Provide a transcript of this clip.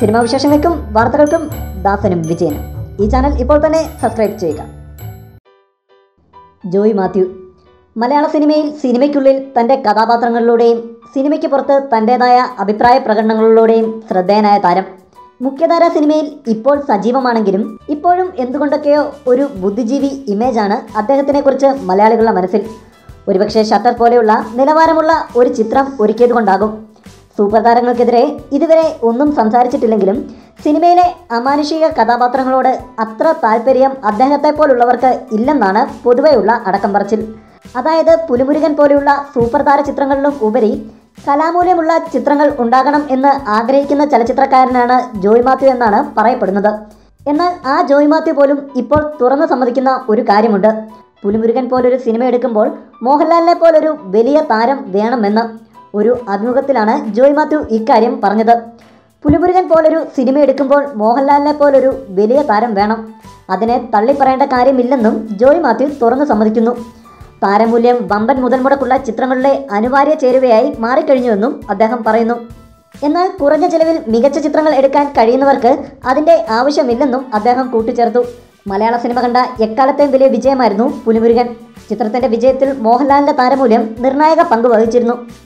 Cinema വിശേഷങ്ങൾക്കും വാർത്തകൾക്കും ദാസനും വിജയനും. ഈ ചാനൽ ഇപ്പോൾ തന്നെ സബ്സ്ക്രൈബ് ചെയ്യുക. ജോയ് മാത്യു. മലയാള സിനിമയിൽ സിനിമയ്ക്കുള്ളിൽ തന്റെ കഥാപാത്രങ്ങളിലൂടെയും സിനിമയ്ക്ക് പുറത്ത് തന്റേതായ അഭിപ്രായ പ്രകടനങ്ങളിലൂടെയും ശ്രദ്ധേയനായ താരം. മുഖ്യധാര സിനിമയിൽ ഇപ്പോൾ സജീവമാണെങ്കിലും ഇപ്പോഴും എന്തുകൊണ്ടൊക്കെയോ ഒരു ബുദ്ധിജീവി ഇമേജാണ് അദ്ദേഹത്തിനെക്കുറിച്ച് മലയാളികളുടെ മനസ്സിൽ. ഒരുപക്ഷെ ഷട്ടർ പോലെയുള്ള നിലവാരമുള്ള ഒരു ചിത്രം ഒരുക്കിയതുകൊണ്ടാകും സൂപ്പർ താരങ്ങൾക്കെതിരെ ഇതുവരെ ഒന്നും സംസാരിച്ചിട്ടില്ലെങ്കിലും സിനിമയിലെ അമാനുഷിക കഥാപാത്രങ്ങളോട് അത്ര താല്പര്യം അദ്ദേഹത്തെ പോലുള്ളവർക്ക് ഇല്ലെന്നാണ് പൊതുവെയുള്ള അടക്കം പറച്ചിൽ അതായത് പുലിമുരുകൻ പോലെയുള്ള സൂപ്പർ താര ചിത്രങ്ങളിലും ഉപരി കലാമൂല്യമുള്ള ചിത്രങ്ങൾ ഉണ്ടാകണം എന്ന് ആഗ്രഹിക്കുന്ന ചലച്ചിത്രക്കാരനാണ് ജോയ് മാത്യു എന്നാണ് പറയപ്പെടുന്നത്. എന്നാൽ ആ ജോയ് മാത്യു പോലും ഇപ്പോൾ തുറന്നു സമ്മതിക്കുന്ന ഒരു കാര്യമുണ്ട്. പുലിമുരുകൻ പോലൊരു സിനിമ എടുക്കുമ്പോൾ മോഹൻലാലിനെ പോലൊരു വലിയ താരം വേണമെന്ന് ഒരു അഭിമുഖത്തിലാണ് ജോയ് മാത്യു ഇക്കാര്യം പറഞ്ഞത്. പുലിമുരുകൻ പോലൊരു സിനിമ എടുക്കുമ്പോൾ മോഹൻലാലിനെ പോലൊരു വലിയ താരം വേണം. അതിനെ തള്ളിപ്പറയേണ്ട കാര്യമില്ലെന്നും ജോയ് മാത്യു തുറന്നു സമ്മതിക്കുന്നു. താരമൂല്യം വമ്പൻ മുതൽ മുടക്കുള്ള ചിത്രങ്ങളിലെ അനിവാര്യ ചേരുവയായി മാറിക്കഴിഞ്ഞുവെന്നും അദ്ദേഹം പറയുന്നു. എന്നാൽ കുറഞ്ഞ ചിലവിൽ മികച്ച ചിത്രങ്ങൾ എടുക്കാൻ കഴിയുന്നവർക്ക് അതിന്റെ ആവശ്യമില്ലെന്നും അദ്ദേഹം കൂട്ടിച്ചേർത്തു. മലയാള സിനിമ കണ്ട എക്കാലത്തെയും വലിയ വിജയമായിരുന്നു പുലിമുരുകൻ. ചിത്രത്തിന്റെ വിജയത്തിൽ മോഹൻലാലിന്റെ താരമൂല്യം നിർണായക പങ്ക് വഹിച്ചിരുന്നു.